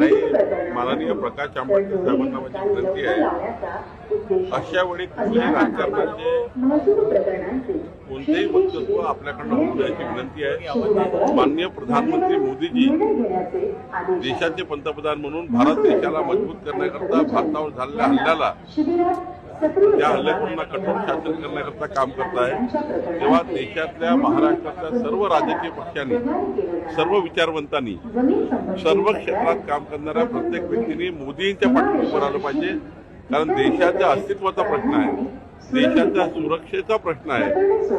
नाही माननीय प्रकाश आंबेडकर साहेबांना माझी विनंती आहे. अशा वेळी कुठल्याही राजकारणाचे कोणतेही वक्तव्य आपल्याकडनं होऊ द्यायची विनंती आहे. माननीय प्रधानमंत्री मोदीजी देशाचे पंतप्रधान म्हणून भारत देशाला मजबूत करण्याकरता भारतावर झालेल्या हल्ल्याला त्या हल्लेखोरांना कठोर शासन करण्याकरता काम करत आहे. तेव्हा देशातल्या महाराष्ट्रातल्या सर्व राजकीय पक्षांनी सर्व विचारवंतांनी सर्व क्षेत्रात काम करणाऱ्या प्रत्येक व्यक्तीने मोदींच्या पाठीशी उभं राहिलं पाहिजे. कारण देशाच्या अस्तित्वाचा प्रश्न आहे. देशाच्या सुरक्षेचा प्रश्न आहे.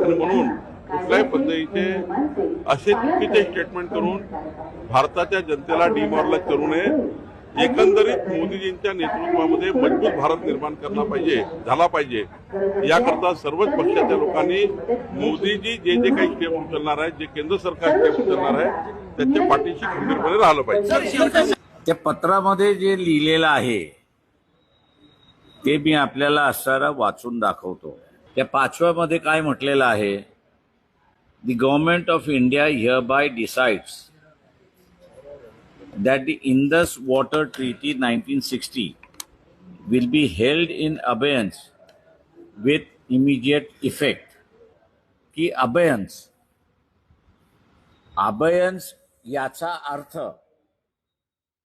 आणि म्हणून कुठल्याही पद्धतीचे असे चुकीचे स्टेटमेंट करून भारताच्या जनतेला डिमॉरलाइज करू नये. एकंदरीत मोदीजींच्या नेतृत्वामध्ये मजबूत भारत निर्माण करला पाहिजे झाला पाहिजे. याकरता सर्वच पक्षाच्या लोकांनी मोदीजी जे जे काही स्टेप उचलणार आहेत जे केंद्र सरकार स्टेप उचलणार आहे त्याच्या पाठीशी खंबीरपणे राहिलं पाहिजे. त्या पत्रामध्ये जे लिहिलेलं आहे ते मी आपल्याला असणारा वाचून दाखवतो. त्या पाचव्यामध्ये काय म्हटलेलं आहे? The government of India hereby decides that the Indus Water Treaty 1960 will be held in abeyance with immediate effect. की अबयन्स अबयन्स याचा अर्थ